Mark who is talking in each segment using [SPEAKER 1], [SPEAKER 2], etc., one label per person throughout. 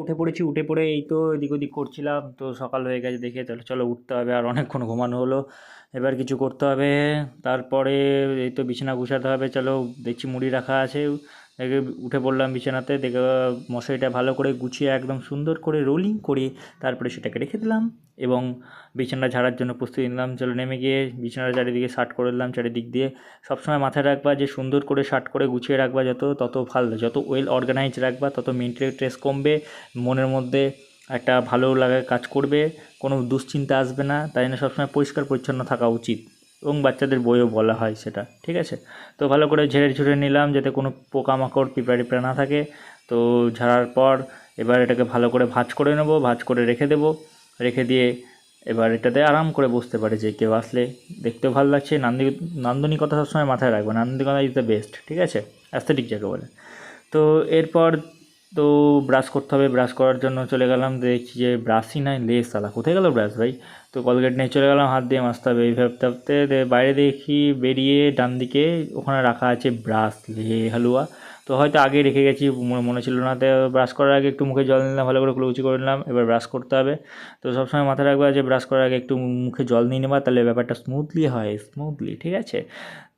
[SPEAKER 1] উঠে পড়েছি, উঠে পড়ে এই তো এদিক ওদিক করছিলাম, তো সকাল হয়ে গেছে দেখে তাহলে চলো উঠতে হবে, আর অনেকক্ষণ ঘুমানো হলো, এবার কিছু করতে হবে, তারপরে এই তো বিছানা গুছাতে হবে, চলো দেখছি মুড়ি রাখা আছে দেখে উঠে পড়লাম বিছানাতে, দেখে মশারিটা ভালো করে গুছিয়ে একদম সুন্দর করে রোলিং করে তারপরে সেটাকে রেখে দিলাম এবং বিছানা ঝাড়ার জন্য প্রস্তুতি নিলাম। চলো নেমে গিয়ে বিছানার চারিদিকে শার্ট করে দিলাম চারিদিক দিয়ে। সবসময় মাথায় রাখবা যে সুন্দর করে শার্ট করে গুছিয়ে রাখবা, যত, তত ভালো, যত ওয়েল অর্গানাইজ রাখবা, তত মেন্টাল স্ট্রেস কমবে, মনের মধ্যে একটা ভালো লাগা কাজ করবে, কোনো দুশ্চিন্তা আসবে না। তাই জন্য সবসময় পরিষ্কার পরিচ্ছন্ন থাকা উচিত। এবং বাচ্চাদের বইও বলা হয় সেটা, ঠিক আছে? তো ভালো করে ঝেড়ে ঝুড়ে নিলাম যাতে কোনো পোকামাকড় পিঁপড়া টিপড়া না থাকে। তো ঝাড়ার পর এবার এটাকে ভালো করে ভাঁজ করে নেব, ভাঁজ করে রেখে দেবো। রেখে দিয়ে এবার এটাতে আরাম করে বসতে পারে যে কেউ আসলে দেখতেও ভালো লাগছে। নান্দি, নান্দনিকতা সবসময় মাথায় রাখবে। নান্দনিকতা ইজ দ্য বেস্ট ঠিক আছে? অ্যাস্থেটিক যাকে বলে। তো এরপর তো ব্রাশ করতে হবে ব্রাশ করার জন্য চলে গেলাম, দেখছি যে ব্রাশই নাই, লেস সালা কোথায় গেল ব্রাশ ভাই? তো কলগেট নিয়ে চলে গেলাম, হাত দিয়ে মাজতে হবে, এই ভাবতে ভাবতে বাইরে দেখি বেরিয়ে ডান দিকে ওখানে রাখা আছে ব্রাশ লে হালুয়া। তো হয়তো আগে রেখে গেছি, মনে মনে ছিল না। তো ব্রাশ করার আগে একটু মুখে জল নিলাম, ভালো করে কুলকুচি করে নিলাম, এবার ব্রাশ করতে হবে। তো সবসময় মাথায় রাখবা যে ব্রাশ করার আগে একটু মুখে জল নিয়ে নেবা, তাহলে ব্যাপারটা স্মুথলি হয় স্মুথলি ঠিক আছে?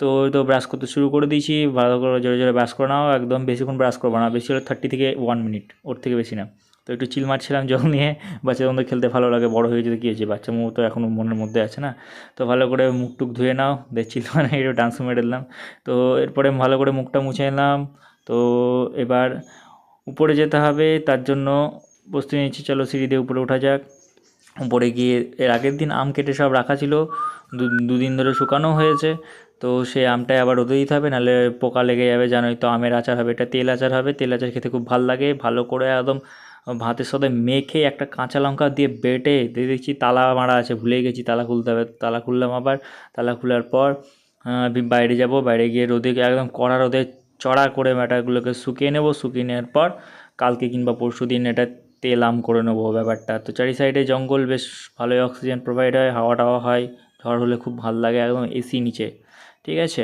[SPEAKER 1] তো তো ব্রাশ করতে শুরু করে দিয়েছি, ভালো করে জোরে জোরে ব্রাশ করে নাও, একদম বেশিক্ষণ ব্রাশ করব না, বেশি হলে থার্টি থেকে ওয়ান মিনিট ওর থেকে বেশি না। তো একটু চিল মারছিলাম জল নিয়ে, বাচ্চাদের খেলতে ভালো লাগে, বড় হয়ে যেতে কী হয়েছে, বাচ্চা মুখ তো এখনও মনের মধ্যে আছে না। তো ভালো করে মুখ টুক ধুয়ে নাও দিয়ে চিল মানে একটু ডান্স মেরে দিলাম। তো এরপরে ভালো করে মুখটা মুছে নিলাম তো এবার উপরে যেতে হবে, তার জন্য প্রস্তুতি নিচ্ছি। চলো সিঁড়ি দিয়ে উপরে ওঠা যাক। উপরে গিয়ে এর আগের দিন আম কেটে সব রাখা ছিল। দুদিন ধরে শুকানো হয়েছে। তো সেই আমটাই আবার রোদে দিতে হবে, নাহলে পোকা লেগে যাবে, জানোই তো আমের আচার হবে। এটা তেল আচার হবে, তেল আচার খেতে খুব ভালো লাগে। ভালো করে একদম ভাতের সাথে মেখে একটা কাঁচা লঙ্কা দিয়ে বেটে দিয়ে দেখছি তালা মারা আছে ভুলে গেছি, তালা খুলতে হবে। তালা খুললাম আবার, তালা খোলার পর বাইরে যাব। বাইরে গিয়ে রোদে একদম কড়া রোদে চড়া করে ম্যাটারগুলোকে শুকিয়ে নেব। শুকিয়ে নেওয়ার পর কালকে কিংবা পরশু দিন এটা তেল আম করে নেব ব্যাপারটা। তো চারি সাইডে জঙ্গল বেশ ভালোই অক্সিজেন প্রোভাইড হয়, হাওয়া টাওয়া হয়, ঝড় হলে খুব ভালো লাগে একদম এসি নিচে। ঠিক আছে?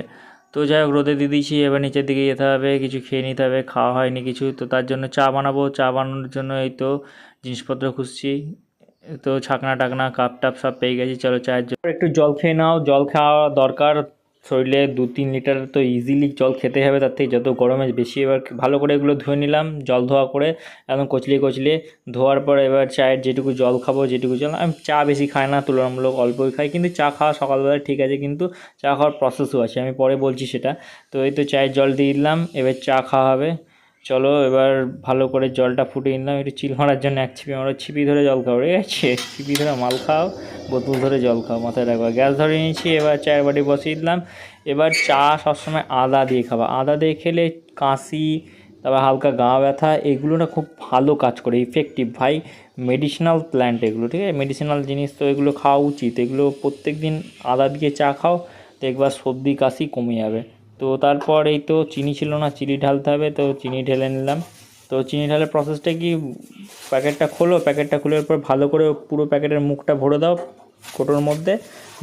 [SPEAKER 1] তো যাই হোক, রোদে দিয়ে দিয়েছি, এবার নিচের দিকে যেতে হবে, কিছু খেয়ে নিতে হবে, খাওয়া হয়নি কিছু। তো তার জন্য চা বানাবো। চা বানানোর জন্য এই তো জিনিসপত্র খুঁজছি। তো ছাকনা টাকনা, কাপ টাপ সব পেয়ে গেছি। চলো চায়ের জন্য। একটু জল খেয়ে নাও। জল খাওয়া দরকার। শরীরে দু তিন লিটার তো ইজিলি জল খেতে হবে, তার থেকে যত গরমে বেশি এবার ভালো করে এগুলো ধুয়ে নিলাম, জল ধোয়া করে একদম কচলিয়ে কচলিয়ে ধোয়ার পর এবার চায়ের যেটুকু জল খাব যেটুকু জল, আমি চা বেশি খাই না, তুলনামূলক অল্পই খাই, কিন্তু চা খাওয়া সকালবেলা ঠিক আছে, কিন্তু চা খাওয়ার প্রসেসও আছে, আমি পরে বলছি সেটা। তো এই তো চায়ের জল দিয়ে দিলাম, এবার চা খাওয়া হবে। চলো এবার ভালো করে জলটা ফুটিয়ে নিলাম, একটু চিল মারার জন্য এক ছিপি, আমরা ছিপি ধরে জল খাও ঠিক আছে? ছিপি ধরে মাল খাও, বোতল ধরে জল খাও, মাথায় রাখবা গ্যাস ধরে নিয়েছি, এবার চায়ের বাটি বসিয়ে দিলাম। এবার চা সবসময় আদা দিয়ে খাবা। আদা দিয়ে খেলে কাশি, তারপর হালকা গা ব্যথা, এগুলো না খুব ভালো কাজ করে ইফেক্টিভ ভাই মেডিসিনাল প্ল্যান্ট এগুলো, ঠিক আছে? মেডিসিনাল জিনিস তো এগুলো খাওয়া উচিত। এগুলো প্রত্যেক দিন আদা দিয়ে চা খাও, দেখবা সর্দি কাশি কমে যাবে। তো তারপর এই তো চিনি ছিল না, চিনি ঢালতে হবে, তো চিনি ঢেলে নিলাম। তো চিনি ঢালার প্রসেসটা কি প্যাকেটটা খোলো প্যাকেটটা খুলে পর ভালো করে পুরো প্যাকেটের মুখটা ভরে দাও। কোটোর মধ্যে,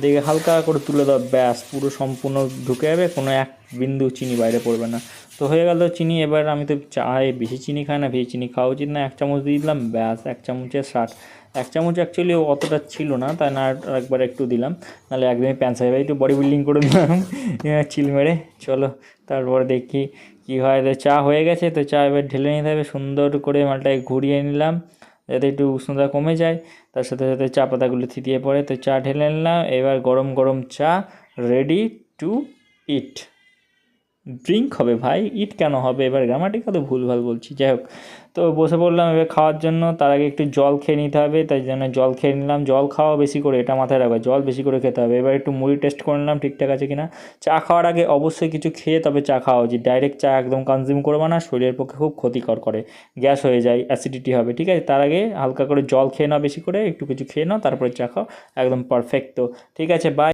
[SPEAKER 1] দেখে হালকা করে তুলে দাও, ব্যাস, পুরো সম্পূর্ণ ঢুকে যাবে, কোনো এক বিন্দু চিনি বাইরে পড়বে না। তো হয়ে গেল চিনি, এবার আমি তো চায়ে বেশি চিনি খাই না, বেশি চিনি খাওয়া উচিত না, এক চামচ দিয়ে দিলাম, ব্যাস, এক চামচের ষাট এক চামচ অ্যাকচুয়ালি অতটা ছিল না, তাই না একবার একটু দিলাম, নাহলে একদমই প্যান্ট সাইজ, একটু বডি বিল্ডিং করে দিলাম চিল মেরে, চলো, তারপর দেখি কী হয়। চা হয়ে গেছে, তো চা এবার ঢেলে নিতে হবে, সুন্দর করে মালটাকে ঘুরিয়ে নিলাম। যাতে একটু উষ্ণতা কমে যায়, তার সাথে সাথে চা পাতাগুলো থিতিয়ে পড়ে। তো চা ঢেলে নিলাম, এবার গরম গরম চা রেডি টু ইট ড্রিঙ্ক হবে ভাই ইট কেন হবে? এবার গ্রামাটিকা তো ভুলভাল বলছি, যাই হোক। তো বসে পড়লাম এবার খাওয়ার জন্য, তার আগে একটু জল খেয়ে নিতে হবে, তাই জন্য জল খেয়ে নিলাম। জল খাওয়া বেশি করে, এটা মাথায় রাখবে, জল বেশি করে খেতে হবে। এবার একটু মুড়ি টেস্ট করে নিলাম, ঠিকঠাক আছে কিনা। চা খাওয়ার আগে অবশ্যই কিছু খেয়ে তবে চা খাওয়া উচিত। ডাইরেক্ট চা একদম কনজিউম করবে না, শরীরের পক্ষে খুব ক্ষতিকর করে। গ্যাস হয়ে যায় অ্যাসিডিটি হবে, ঠিক আছে? তার আগে হালকা করে জল খেয়ে নাও বেশি করে, একটু কিছু খেয়ে নাও, তারপরে চা খাও, একদম পারফেক্ট তো। ঠিক আছে বাই